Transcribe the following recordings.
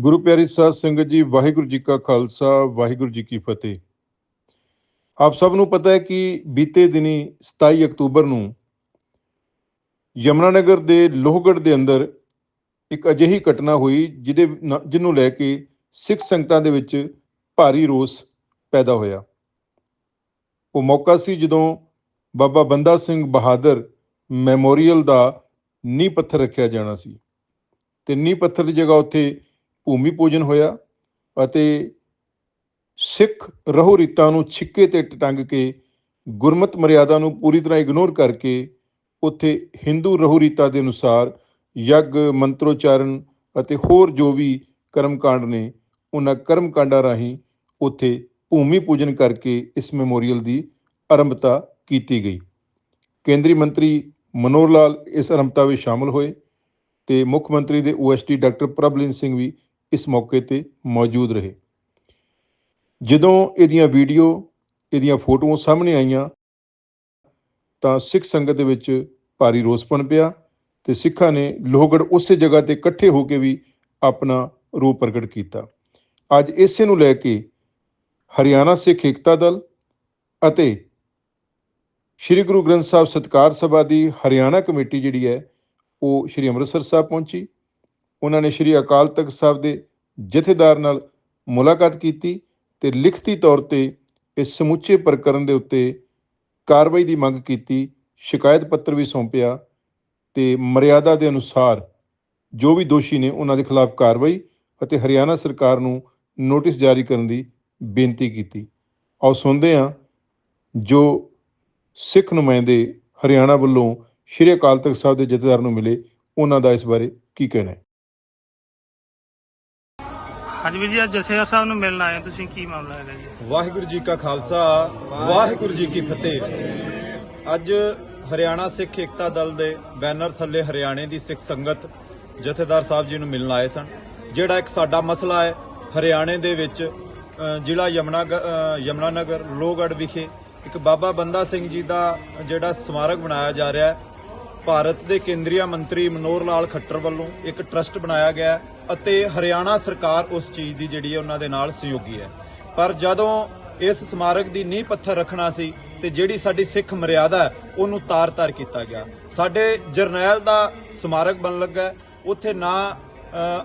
ਗੁਰੂ ਪਿਆਰੀ ਸਾਧ ਸੰਗਤ ਜੀ, ਵਾਹਿਗੁਰੂ ਜੀ ਕਾ ਖਾਲਸਾ, ਵਾਹਿਗੁਰੂ ਜੀ ਕੀ ਫਤਿਹ। ਆਪ ਸਭ ਨੂੰ ਪਤਾ ਹੈ ਕਿ ਬੀਤੇ ਦਿਨੀ 27 ਅਕਤੂਬਰ ਨੂੰ ਯਮੁਨਾਨਗਰ ਦੇ ਲੋਹਗੜ੍ਹ ਦੇ ਅੰਦਰ ਇੱਕ ਅਜਿਹੀ ਘਟਨਾ ਹੋਈ ਜਿਹਦੇ ਜਿਹਨੂੰ ਲੈ ਕੇ ਸਿੱਖ ਸੰਗਤਾਂ ਦੇ ਵਿੱਚ ਭਾਰੀ ਰੋਸ ਪੈਦਾ ਹੋਇਆ। ਉਹ ਮੌਕਾ ਸੀ ਜਦੋਂ ਬਾਬਾ ਬੰਦਾ ਸਿੰਘ ਬਹਾਦਰ ਮੈਮੋਰੀਅਲ ਦਾ ਨੀਂਹ ਪੱਥਰ ਰੱਖਿਆ ਜਾਣਾ ਸੀ। ਤੇ ਨੀਂਹ ਪੱਥਰ ਦੀ ਜਗ੍ਹਾ ਉੱਥੇ ਭੂਮੀ ਪੂਜਨ ਹੋਇਆ ਅਤੇ ਸਿੱਖ ਰਹੋ ਰੀਤਾਂ ਨੂੰ ਛਿੱਕੇ ਤੇ ਟੰਗ ਕੇ ਗੁਰਮਤ ਮਰਿਆਦਾ ਨੂੰ ਪੂਰੀ ਤਰ੍ਹਾਂ ਇਗਨੋਰ ਕਰਕੇ ਉੱਥੇ ਹਿੰਦੂ ਰਹੋ ਰੀਤਾਂ ਦੇ ਅਨੁਸਾਰ ਯੱਗ, ਮੰਤਰੋਚਾਰਨ ਅਤੇ ਹੋਰ ਜੋ ਵੀ ਕਰਮਕਾਂਡ ਨੇ, ਉਹਨਾਂ ਕਰਮਕਾਂਡਾਂ ਰਾਹੀਂ ਉੱਥੇ ਭੂਮੀ ਪੂਜਨ ਕਰਕੇ ਇਸ ਮੈਮੋਰੀਅਲ ਦੀ ਆਰੰਭਤਾ ਕੀਤੀ ਗਈ। ਕੇਂਦਰੀ ਮੰਤਰੀ ਮਨੋਹਰ ਲਾਲ ਇਸ ਆਰੰਭਤਾ ਵਿੱਚ ਸ਼ਾਮਲ ਹੋਏ ਤੇ ਮੁੱਖ ਮੰਤਰੀ ਦੇ ਓਐਸਡੀ ਡਾਕਟਰ ਪ੍ਰਭਲਿਨ ਸਿੰਘ ਵੀ ਇਸ ਮੌਕੇ ਤੇ ਮੌਜੂਦ ਰਹੇ। ਜਦੋਂ ਇਹਦੀਆਂ ਵੀਡੀਓ, ਇਹਦੀਆਂ ਫੋਟੋਆਂ ਸਾਹਮਣੇ ਆਈਆਂ, ਤਾਂ ਸਿੱਖ ਸੰਗਤ ਦੇ ਵਿੱਚ ਭਾਰੀ ਰੋਸ ਬਣ ਪਿਆ ਤੇ ਸਿੱਖਾਂ ਨੇ ਲੋਹਗੜ੍ਹ ਉਸੇ ਜਗ੍ਹਾ ਤੇ ਇਕੱਠੇ ਹੋ ਕੇ ਵੀ ਆਪਣਾ ਰੂਪ ਪ੍ਰਗਟ ਕੀਤਾ। ਅੱਜ ਇਸੇ ਨੂੰ ਲੈ ਕੇ ਹਰਿਆਣਾ ਸਿੱਖ ਏਕਤਾ ਦਲ ਅਤੇ ਸ੍ਰੀ ਗੁਰੂ ਗ੍ਰੰਥ ਸਾਹਿਬ ਸਤਕਾਰ ਸਭਾ ਦੀ ਹਰਿਆਣਾ ਕਮੇਟੀ ਜਿਹੜੀ ਹੈ, ਉਹ ਸ੍ਰੀ ਅੰਮ੍ਰਿਤਸਰ ਸਾਹਿਬ ਪਹੁੰਚੀ। ਉਹਨਾਂ ਨੇ ਸ੍ਰੀ ਅਕਾਲ ਤਖਤ ਸਾਹਿਬ ਦੇ ਜਥੇਦਾਰ ਨਾਲ ਮੁਲਾਕਾਤ ਕੀਤੀ ਤੇ ਲਿਖਤੀ ਤੌਰ ਤੇ ਇਸ ਸਮੁੱਚੇ ਪ੍ਰਕਰਨ ਦੇ ਉੱਤੇ ਕਾਰਵਾਈ ਦੀ ਮੰਗ ਕੀਤੀ, ਸ਼ਿਕਾਇਤ ਪੱਤਰ ਵੀ ਸੌਂਪਿਆ ਤੇ ਮਰਿਆਦਾ ਦੇ ਅਨੁਸਾਰ ਜੋ ਵੀ ਦੋਸ਼ੀ ਨੇ ਉਹਨਾਂ ਦੇ ਖਿਲਾਫ ਕਾਰਵਾਈ ਅਤੇ ਹਰਿਆਣਾ ਸਰਕਾਰ ਨੂੰ ਨੋਟਿਸ ਜਾਰੀ ਕਰਨ ਦੀ ਬੇਨਤੀ ਕੀਤੀ। ਆਓ ਸੁਣਦੇ ਹਾਂ ਜੋ ਸਿੱਖ ਨੁਮਾਇੰਦੇ ਹਰਿਆਣਾ ਵੱਲੋਂ ਸ਼੍ਰੀ ਅਕਾਲ ਤਖਤ ਸਾਹਿਬ ਦੇ ਜਥੇਦਾਰ ਨੂੰ ਮਿਲੇ, ਉਹਨਾਂ ਦਾ ਇਸ ਬਾਰੇ ਕੀ ਕਹਿਣਾ ਹੈ? ਹਾਂਜੀ ਵੀਰ ਜੀ, ਅੱਜ ਜਥੇਦਾਰ ਸਾਹਿਬ ਨੂੰ ਮਿਲਣ ਆਏ ਹੋ। ਤੁਸੀਂ ਕੀ ਮਾਮਲਾ ਹੈਗਾ ਜੀ? ਵਾਹਿਗੁਰੂ ਜੀ ਕਾ ਖਾਲਸਾ, ਵਾਹਿਗੁਰੂ ਜੀ ਕੀ ਫਤਿਹ। ਅੱਜ ਹਰਿਆਣਾ ਸਿੱਖ ਏਕਤਾ ਦਲ ਦੇ ਬੈਨਰ ਥੱਲੇ ਹਰਿਆਣੇ ਦੀ ਸਿੱਖ ਸੰਗਤ ਜਥੇਦਾਰ ਸਾਹਿਬ ਜੀ ਨੂੰ ਮਿਲਣ ਆਏ ਸਨ। ਜਿਹੜਾ ਇੱਕ ਸਾਡਾ ਮਸਲਾ ਹੈ, ਹਰਿਆਣੇ ਦੇ ਵਿੱਚ ਜ਼ਿਲ੍ਹਾ ਯਮਨਾ ਯਮਨਾ ਨਗਰ ਲੋਹਗੜ੍ਹ ਵਿਖੇ ਇੱਕ ਬਾਬਾ ਬੰਦਾ ਸਿੰਘ ਜੀ ਦਾ ਜਿਹੜਾ ਸਮਾਰਕ ਬਣਾਇਆ ਜਾ ਰਿਹਾ ਹੈ ਭਾਰਤ ਦੇ ਕੇਂਦਰੀ ਮੰਤਰੀ ਮਨੋਹਰ ਲਾਲ ਖੱਟਰ ਵੱਲੋਂ ਇੱਕ ਟਰਸਟ ਬਣਾਇਆ ਗਿਆ ਅਤੇ ਹਰਿਆਣਾ ਸਰਕਾਰ ਉਸ ਚੀਜ਼ ਦੀ ਜਿਹੜੀ ਹੈ ਉਹਨਾਂ ਦੇ ਨਾਲ ਸਹਿਯੋਗੀ ਹੈ। ਪਰ ਜਦੋਂ ਇਸ ਸਮਾਰਕ ਦੀ ਨੀਂਹ ਪੱਥਰ ਰੱਖਣਾ ਸੀ ਤੇ ਜਿਹੜੀ ਸਾਡੀ ਸਿੱਖ ਮਰਿਆਦਾ ਉਹਨੂੰ ਤਾਰ-ਤਾਰ ਕੀਤਾ ਗਿਆ। ਸਾਡੇ ਜਰਨੈਲ ਦਾ ਸਮਾਰਕ ਬਣ ਲੱਗਾ ਉੱਥੇ ਨਾ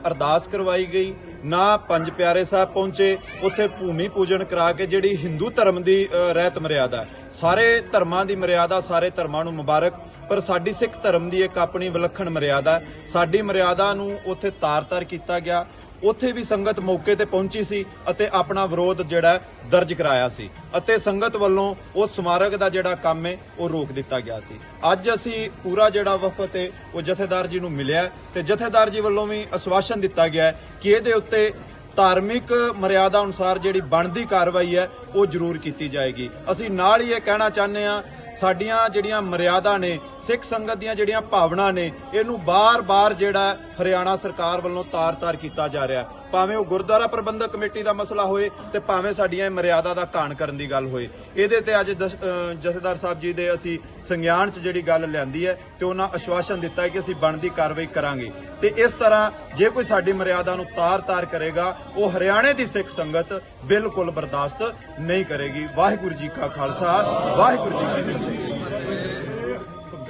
ਅਰਦਾਸ ਕਰਵਾਈ ਗਈ, ਨਾ ਪੰਜ ਪਿਆਰੇ ਸਾਹਿਬ ਪਹੁੰਚੇ। ਉੱਥੇ ਭੂਮੀ ਪੂਜਨ ਕਰਾ ਕੇ ਜਿਹੜੀ ਹਿੰਦੂ ਧਰਮ ਦੀ ਰਹਿਤ ਮਰਿਆਦਾ ਸਾਰੇ ਧਰਮਾਂ ਦੀ ਮਰਿਆਦਾ, ਸਾਰੇ ਧਰਮਾਂ ਨੂੰ ਮੁਬਾਰਕ। ਪਰ ਸਾਡੀ ਸਿੱਖ ਧਰਮ ਦੀ ਇੱਕ ਆਪਣੀ ਵਿਲੱਖਣ ਮਰਿਆਦਾ ਸਾਡੀ ਮਰਿਆਦਾ ਨੂੰ ਉੱਥੇ ਤਾਰ-ਤਾਰ ਕੀਤਾ ਗਿਆ। ਉੱਥੇ ਵੀ ਸੰਗਤ ਮੌਕੇ ਤੇ ਪਹੁੰਚੀ ਸੀ ਅਤੇ ਆਪਣਾ ਵਿਰੋਧ ਜਿਹੜਾ ਦਰਜ ਕਰਾਇਆ ਸੀ। ਅਤੇ ਸੰਗਤ ਵੱਲੋਂ ਉਹ ਸਮਾਰਕ ਦਾ ਜਿਹੜਾ ਕੰਮ ਹੈ, ਉਹ ਰੋਕ ਦਿੱਤਾ ਗਿਆ ਸੀ। ਅੱਜ ਅਸੀਂ ਪੂਰਾ ਜਿਹੜਾ ਵਫਦ ਹੈ, ਉਹ ਜਥੇਦਾਰ ਜੀ ਨੂੰ ਮਿਲਿਆ ਹੈ ਤੇ ਜਥੇਦਾਰ ਜੀ ਵੱਲੋਂ ਵੀ ਅਸਵਾਸ਼ਨ ਦਿੱਤਾ ਗਿਆ ਕਿ ਇਹਦੇ ਉੱਤੇ ਧਾਰਮਿਕ ਮਰਿਆਦਾ ਅਨੁਸਾਰ ਜਿਹੜੀ ਬਣਦੀ ਕਾਰਵਾਈ ਹੈ, ਉਹ ਜ਼ਰੂਰ ਕੀਤੀ ਜਾਏਗੀ। ਅਸੀਂ ਨਾਲ ਹੀ ਇਹ ਕਹਿਣਾ ਚਾਹੁੰਦੇ ਹਾਂ ਸਾਡੀਆਂ ਜਿਹੜੀਆਂ ਮਰਿਆਦਾ ਨੇ, ਸਿੱਖ ਸੰਗਤ ਦੀਆਂ ਜਿਹੜੀਆਂ ਭਾਵਨਾ ਨੇ, ਇਹਨੂੰ ਬਾਰ-ਬਾਰ ਜਿਹੜਾ ਹਰਿਆਣਾ ਸਰਕਾਰ ਵੱਲੋਂ ਤਾਰ-ਤਾਰ ਕੀਤਾ ਜਾ ਰਿਹਾ ਹੈ। ਭਾਵੇਂ ਉਹ ਗੁਰਦੁਆਰਾ ਪ੍ਰਬੰਧਕ ਕਮੇਟੀ ਦਾ ਮਸਲਾ ਹੋਏ ਤੇ ਭਾਵੇਂ ਸਾਡੀਆਂ ਇਹ ਮਰਿਆਦਾ ਦਾ ਘਾਣ ਕਰਨ ਦੀ ਗੱਲ ਹੋਏ। ਇਹਦੇ ਤੇ ਅੱਜ ਜਥੇਦਾਰ ਸਾਹਿਬ ਜੀ ਦੇ ਅਸੀਂ ਸੰਗਿਆਨ 'ਚ ਜਿਹੜੀ ਗੱਲ ਲਿਆਂਦੀ ਹੈ ਤੇ ਉਹਨਾਂ ਆਸ਼ਵਾਸਨ ਦਿੱਤਾ ਹੈ ਕਿ ਅਸੀਂ ਬਣਦੀ ਕਾਰਵਾਈ ਕਰਾਂਗੇ। ਤੇ ਇਸ ਤਰ੍ਹਾਂ ਜੇ ਕੋਈ ਸਾਡੀ ਮਰਿਆਦਾ ਨੂੰ ਤਾਰ-ਤਾਰ ਕਰੇਗਾ, ਉਹ ਹਰਿਆਣੇ ਦੀ ਸਿੱਖ ਸੰਗਤ ਬਿਲਕੁਲ ਬਰਦਾਸ਼ਤ ਨਹੀਂ ਕਰੇਗੀ। ਵਾਹਿਗੁਰੂ ਜੀ ਕਾ ਖਾਲਸਾ, ਵਾਹਿਗੁਰੂ ਜੀ ਕੀ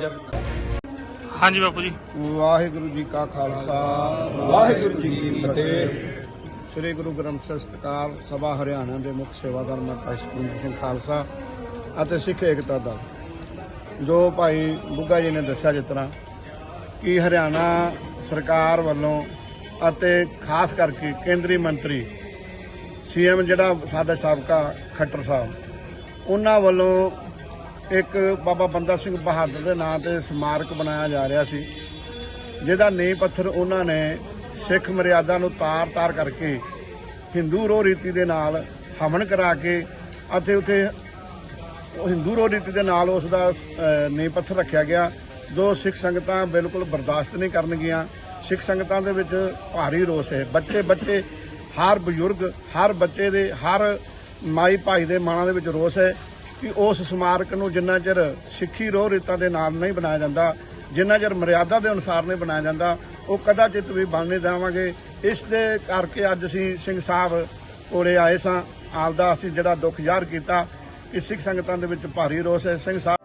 ਫਤਿਹ। ਹਾਂਜੀ ਬਾਪੂ ਜੀ। ਵਾਹਿਗੁਰੂ ਜੀ ਕਾ ਖਾਲਸਾ। ਵਾਹਿਗੁਰੂ ਜੀ ਕੀ ਫਤਿਹ। ਸ੍ਰੀ ਗੁਰੂ ਗ੍ਰੰਥ ਸਾਹਿਬ ਸਤਕਾਰ ਸਭਾ ਹਰਿਆਣਾ ਦੇ ਮੁੱਖ ਸੇਵਾਦਾਰ ਮਾਤਾ ਸੁਖਮਨੀ ਸਿੰਘ ਖਾਲਸਾ ਅਤੇ ਸਿੱਖ ਏਕਤਾ ਦਾ ਜੋ ਭਾਈ ਬੁੱਗਾ ਜੀ ਨੇ ਦੱਸਿਆ ਜਿਸ ਤਰ੍ਹਾਂ ਕਿ ਹਰਿਆਣਾ ਸਰਕਾਰ ਵੱਲੋਂ ਅਤੇ ਖਾਸ ਕਰਕੇ ਕੇਂਦਰੀ ਮੰਤਰੀ ਸੀਐਮ ਜਿਹੜਾ ਸਾਡੇ ਸਾਬਕਾ ਖੱਟਰ ਸਾਹਿਬ ਉਹਨਾਂ ਵੱਲੋਂ ਇੱਕ ਬਾਬਾ ਬੰਦਾ ਸਿੰਘ ਬਹਾਦਰ ਦੇ ਨਾਂ ਤੇ ਸਮਾਰਕ ਬਣਾਇਆ ਜਾ ਰਿਹਾ ਸੀ, ਜਿਹਦਾ ਨੀਂਹ ਪੱਥਰ ਉਹਨਾਂ ਨੇ ਸਿੱਖ ਮਰਿਆਦਾ ਨੂੰ ਤਾਰ-ਤਾਰ ਕਰਕੇ ਹਿੰਦੂ ਰੋ ਰੀਤੀ ਦੇ ਨਾਲ ਹਮਨ ਕਰਾ ਕੇ ਅਤੇ ਉਥੇ ਹਿੰਦੂ ਰੋ ਰੀਤੀ ਦੇ ਨਾਲ ਉਸ ਦਾ ਨੀਂਹ ਪੱਥਰ ਰੱਖਿਆ ਗਿਆ, ਜੋ ਸਿੱਖ ਸੰਗਤਾਂ ਬਿਲਕੁਲ ਬਰਦਾਸ਼ਤ ਨਹੀਂ ਕਰਨਗੀਆਂ। ਸਿੱਖ ਸੰਗਤਾਂ ਦੇ ਵਿੱਚ ਭਾਰੀ ਰੋਸ ਹੈ। ਬੱਚੇ ਬੱਚੇ, ਹਰ ਬਜ਼ੁਰਗ, ਹਰ ਬੱਚੇ ਦੇ, ਹਰ ਮਾਈ ਭਾਈ ਦੇ ਮਨਾਂ ਦੇ ਵਿੱਚ ਰੋਸ ਹੈ। ਕਿ ਉਸ ਸਮਾਰਕ ਨੂੰ ਜਿੰਨਾ ਚਿਰ ਸਿੱਖੀ ਰੋਹ ਰੀਤਾਂ ਦੇ ਨਾਲ ਨਹੀਂ ਬਣਾਇਆ ਜਾਂਦਾ, ਜਿੰਨਾ ਚਿਰ ਮਰਿਆਦਾ ਦੇ ਅਨੁਸਾਰ ਨਹੀਂ ਬਣਾਇਆ ਜਾਂਦਾ, ਉਹ ਕਦਾਚਿਤ ਵੀ ਬਣ ਨਹੀਂ ਦੇਵਾਂਗੇ ਇਸ ਦੇ ਕਰਕੇ ਅੱਜ ਅਸੀਂ ਸਿੰਘ ਸਾਹਿਬ ਕੋਲੇ ਆਏ ਸਾਂ। ਆਪਦਾ ਅਸੀਂ ਜਿਹੜਾ ਦੁੱਖ ਜ਼ਾਹਰ ਕੀਤਾ, ਕਿ ਸਿੱਖ ਸੰਗਤਾਂ ਦੇ ਵਿੱਚ ਭਾਰੀ ਰੋਸ ਹੈ। ਸਿੰਘ ਸਾਹਿਬ